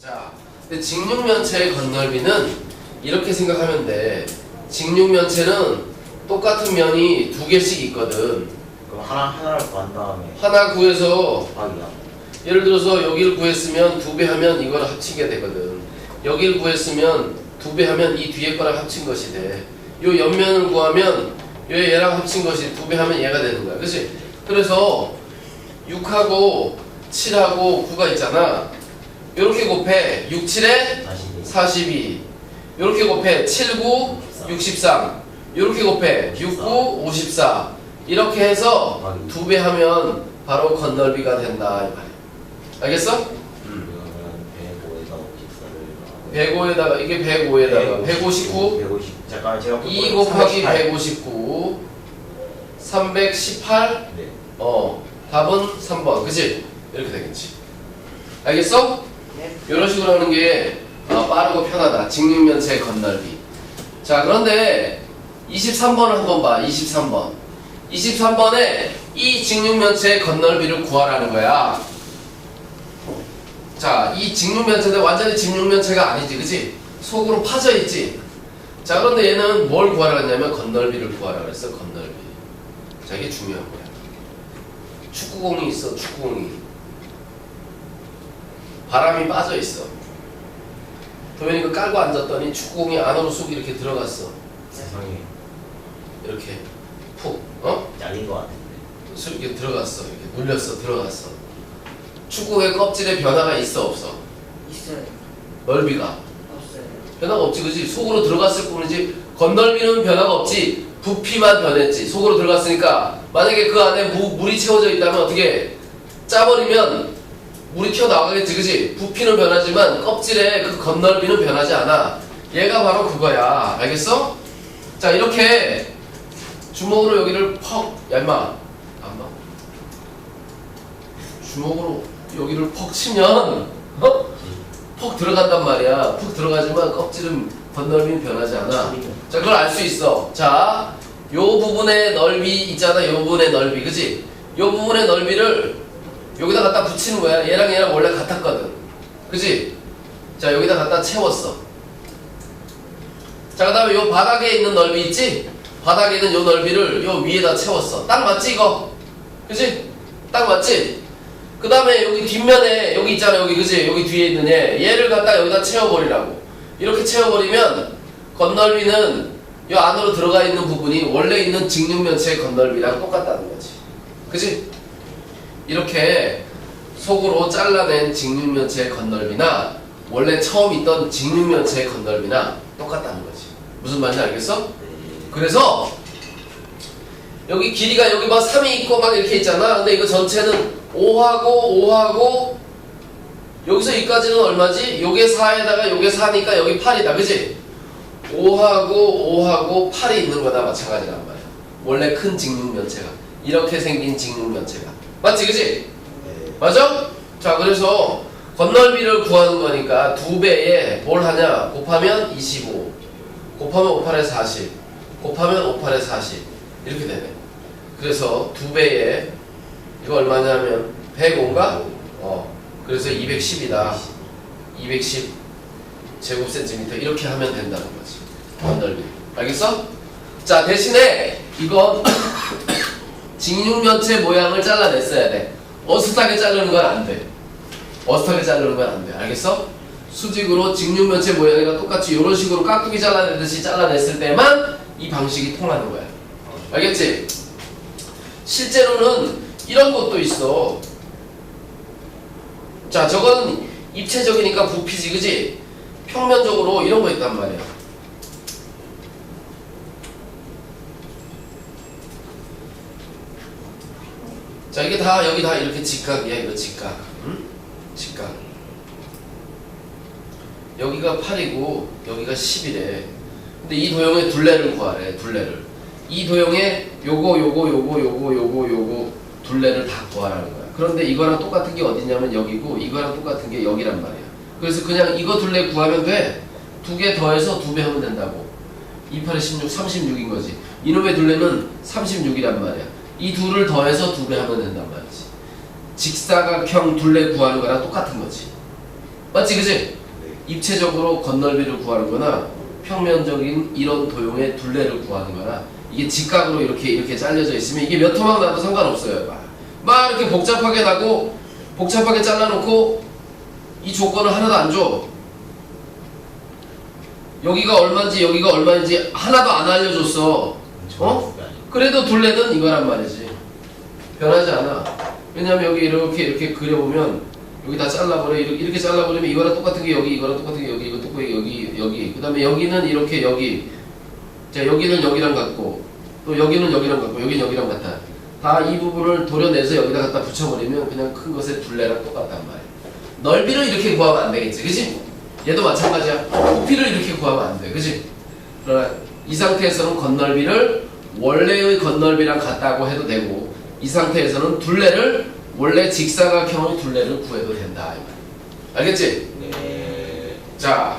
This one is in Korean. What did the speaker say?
자, 근데 직육면체의 건널비는 이렇게 생각하면 돼. 직육면체는 똑같은 면이 두 개씩 있거든. 그럼 하나 하나를 구한 다음에 하나 구해서 곱하기야. 예를 들어서 여기를 구했으면 두 배 하면 이걸 합치게 되거든. 여기를 구했으면 두 배 하면 이 뒤에 거랑 합친 것이 돼. 요 옆면을 구하면 요 얘랑 합친 것이 두 배 하면 얘가 되는 거야. 그렇지? 그래서 6하고 7하고 9가 있잖아. 이렇게 곱해 6, 7에 다시 42. 이렇게 곱해 7, 9, 63. 이렇게 곱해 6, 9, 54. 이렇게 해서 두 배 하면 바로 건널비가 된다 이 말이야. 알겠어? 그러면 105에다 54를 105에다가 이게 105에다가 159 150 잠깐 제가 2 곱하기 159 318 네. 어 답은 3번 그치? 이렇게 되겠지 알겠어? 네. 이런 식으로 하는 게 아, 빠르고 편하다 직육면체 건널비 자 그런데 23번을 한번 봐 23번 23번에 이 직육면체의 건널비를 구하라는 거야 자, 이 직육면체인데 완전히 직육면체가 아니지, 그치? 속으로 파져 있지? 자, 그런데 얘는 뭘 구하라 했냐면 건널비를 구하라 그랬어, 건널비. 자, 이게 중요한 거야. 축구공이 있어, 축구공이. 바람이 빠져 있어. 도현이 그 깔고 앉았더니 축구공이 안으로 쑥 이렇게 들어갔어. 세상에 이렇게 푹, 어? 잘린 것 같은데. 쑥 이렇게 들어갔어. 이렇게 눌렸어, 들어갔어. 축구공의 껍질에 변화가 있어, 없어? 있어요. 넓이가. 없어요. 변화가 없지 그지 속으로 들어갔을 뿐이지 건널비는 변화가 없지 부피만 변했지 속으로 들어갔으니까 만약에 그 안에 무, 물이 채워져 있다면 어떻게 짜버리면 물이 튀어나가겠지 그지 부피는 변하지만 껍질에 그 건널비는 변하지 않아 얘가 바로 그거야 알겠어? 자 이렇게 주먹으로 여기를 퍽 얇마 안마 주먹으로 여기를 퍽 치면 어? 퍽 들어간단 말이야. 푹 들어가지만 껍질은 건널비는 변하지 않아. 자, 그걸 알 수 있어. 자, 요 부분의 넓이 있잖아. 요 부분의 넓이, 그지? 요 부분의 넓이를 여기다 갖다 붙이는 거야. 얘랑 얘랑 원래 같았거든. 그지? 자, 여기다 갖다 채웠어. 자, 그 다음에 요 바닥에 있는 넓이 있지? 바닥에 있는 요 넓이를 요 위에다 채웠어. 딱 맞지, 이거? 그지? 딱 맞지? 그 다음에 여기 뒷면에 여기 있잖아 여기 그지 여기 뒤에 있는 얘 얘를 갖다 여기다 채워버리라고 이렇게 채워버리면 건널비는 이 안으로 들어가 있는 부분이 원래 있는 직육면체의 건널비랑 똑같다는 거지 그지 이렇게 속으로 잘라낸 직육면체의 건널비나 원래 처음 있던 직육면체의 건널비나 똑같다는 거지 무슨 말인지 알겠어? 네. 그래서 여기 길이가 여기 막 3이 있고 막 이렇게 있잖아. 근데 이거 전체는 5하고 5하고 여기서 여기까지는 얼마지? 요게 4에다가 요게 4니까 여기 8이다. 그지? 5하고 5하고 8이 있는 거다 마찬가지란 말이야. 원래 큰 직육면체가 이렇게 생긴 직육면체가 맞지? 그지? 네. 맞아? 자 그래서 건널비를 구하는 거니까 두 배에 뭘 하냐 곱하면 25 곱하면 5, 8에 40 곱하면 5, 8에 40 이렇게 되네 그래서 두 배에 이거 얼마냐면 105인가? 어 그래서 210이다 210 제곱센티미터 이렇게 하면 된다는 거지 건널비 알겠어? 자 대신에 이건 직육면체 모양을 잘라냈어야 돼 어슷하게 자르는 건 안 돼. 어슷하게 자르는 건 안 돼. 알겠어? 수직으로 직육면체 모양이랑 똑같이 이런 식으로 깍두기 잘라내듯이 잘라냈을 때만 이 방식이 통하는 거야. 알겠지? 실제로는 이런 것도 있어. 자, 저건 입체적이니까 부피지, 그지? 평면적으로 이런 거 있단 말이야. 자, 이게 다, 여기 다 이렇게 직각이야, 이거 직각. 응? 직각. 여기가 8이고, 여기가 10이래. 근데 이 도형의 둘레를 구하래, 둘레를. 이 도형의 요거, 요거, 요거, 요거, 요거, 요거, 둘레를 다 구하라는 거야. 그런데 이거랑 똑같은 게 어디냐면 여기고, 이거랑 똑같은 게 여기란 말이야. 그래서 그냥 이거 둘레 구하면 돼. 두 개 더해서 두 배 하면 된다고. 2, 8에 16, 36인 거지. 이놈의 둘레는 36이란 말이야. 이 둘을 더해서 두 배 하면 된단 말이지. 직사각형 둘레 구하는 거랑 똑같은 거지. 맞지 그지? 네. 입체적으로 건널비를 구하는 거나 평면적인 이런 도형의 둘레를 구하는 거나 이게 직각으로 이렇게 이렇게 잘려져 있으면 이게 몇 토막 나도 상관없어요 막, 막 이렇게 복잡하게 나고 복잡하게 잘라놓고 이 조건을 하나도 안 줘. 여기가 얼마인지 여기가 얼마인지 하나도 안 알려줬어. 어? 그래도 둘레는 이거란 말이지. 변하지 않아. 왜냐면 여기 이렇게 이렇게 그려보면 여기 다 잘라버려. 이렇게, 이렇게 잘라버리면 이거랑 똑같은 게 여기, 이거랑 똑같은 게 여기, 이거 똑같은 게 여기, 여기. 그 다음에 여기는 이렇게 여기. 자, 여기는 여기랑 같고, 또 여기는 여기랑 같고, 여기는 여기랑 같아. 다 이 부분을 도려내서 여기다 갖다 붙여버리면 그냥 큰 것의 둘레랑 똑같단 말이야. 넓이를 이렇게 구하면 안 되겠지, 그지? 얘도 마찬가지야. 부피를 이렇게 구하면 안 돼, 그지? 그러나 이 상태에서는 건널비를 원래의 건널비랑 같다고 해도 되고, 이 상태에서는 둘레를 원래 직사각형의 둘레를 구해도 된다. 알겠지? 네. 자,